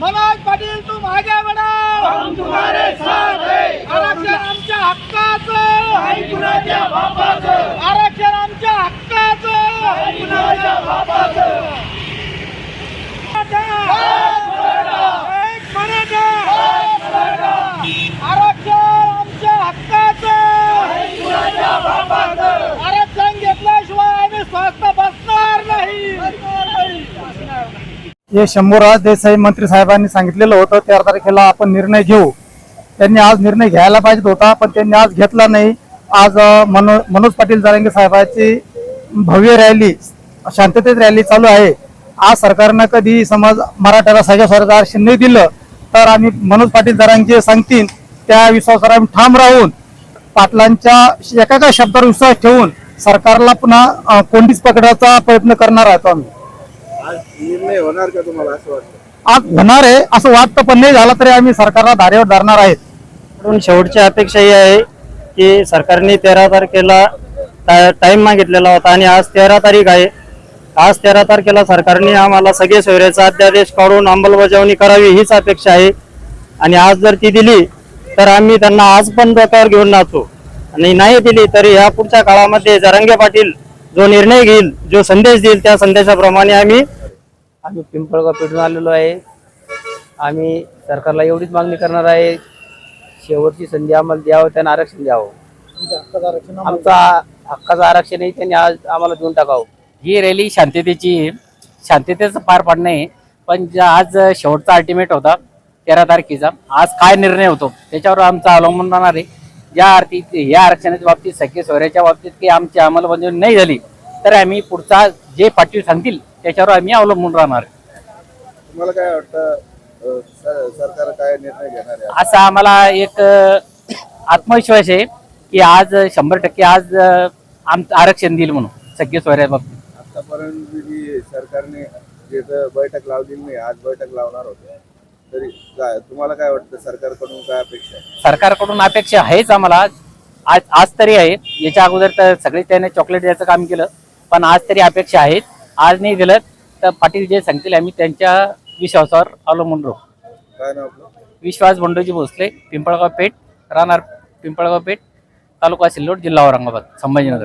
मनोज पाटील तुम्हारे साथ है। आरक्षण आमच्या हक्काचं। कुणाच्या बापाचं आरक्षण आमच्या हक्काचं कुणाच्या बापाचं एक मराठा आरक्षण आमच्या हक्काचं कुणाच्या बापाचं आरक्षण घेतल्याशिवाय आम्ही स्वस्त बसणार नाही हे शंभूराज देसाई मंत्री साहेबांनी सांगितलेलं होतं तेरा तारखेला आपण निर्णय घेऊ. त्यांनी आज निर्णय घ्यायला पाहिजे होता पण त्यांनी आज घेतला नाही. आज मनो मनोज पाटील जारंगे साहेबांची भव्य रॅली शांततेत रॅली चालू आहे. आज सरकारनं कधी समज मराठ्याला साजा स्वराज आरक्षण नाही दिलं तर आम्ही मनोज पाटील जारांगे सांगतील त्या विश्वासावर आम्ही ठाम राहून पाटलांच्या एका एका शब्दावर विश्वास ठेवून सरकारला पुन्हा कोंडीच पकडायचा प्रयत्न करणार आहोत आम्ही. आज निर्णय होणार का तुम्हाला असं वाटतं? आज होणार आहे. असं वाटतं पण नाही झालं तरी आम्ही सरकारला धारेवर धरणार आहेत. म्हणून शेवटची अपेक्षा ही आहे की सरकारने तेरा तारखेला टाइम मागितलेला होता आणि आज तेरा तारीख आहे. आज तेरा तारखेला सरकारने आम्हाला सगळे सोयऱ्याचा अध्यादेश काढून अंमलबजावणी करावी हीच अपेक्षा आहे. आणि आज जर ती दिली तर आम्ही त्यांना आज पण डोक्यावर घेऊन नाचू आणि नाही दिली तरी ह्या पुढच्या काळामध्ये जरंगे पाटील जो निर्णय घेईल जो संदेश देईल त्या संदेशाप्रमाणे आम्ही आम्ही पिंपळगाव पेटून आलेलो आहे. आम्ही सरकारला एवढीच मागणी करणार आहे. शेवटची संधी आम्हाला द्यावं त्यांना आरक्षण द्यावं. आमचा हक्काचं आरक्षणही त्यांनी आज आम्हाला देऊन टाकावं. ही रॅली शांततेची आहे. शांततेचं पार पाडणं आहे पण ज्या आज शेवटचा अल्टिमेट होता तेरा तारखेचा. आज काय निर्णय होतो त्याच्यावर आमचा अवलंबून राहणार आहे. ज्या अर्थी या आरक्षणाच्या बाबतीत सख्य सोयऱ्याच्या बाबतीत की आमची अंमलबजावणी नाही झाली तर आम्ही पुढचा जे पाटील सांगतील त्याच्यावर आम्ही अवलंबून राहणार. तुम्हाला काय वाटतं सरकार काय निर्णय घेणार असा आम्हाला एक आत्मविश्वास आहे की आज शंभर टक्के आज आमचं आरक्षण देईल म्हणून सगळे सोयऱ्या बाबतीत. आतापर्यंत सरकारने बैठक लावलेली नाही आज बैठक लावणार होते. तरी काय तुम्हाला काय वाटतं सरकारकडून काय अपेक्षा आहे? सरकारकडून अपेक्षा आहेच आम्हाला. आज आज तरी आहे. याच्या अगोदर तर सगळे त्याने चॉकलेट द्यायचं काम केलं. पण आज तरी अपेक्षा आहेत. आज नाही दिलं तर पाटील जे सांगतील आम्ही त्यांच्या विश्वासावर अवलंबून राहू. काय नाव आपलं? विश्वास बंडोजी भोसले पिंपळगाव पेठ राहणार पिंपळगाव पेठ तालुका सिल्लोड जिल्हा औरंगाबाद संभाजीनगर.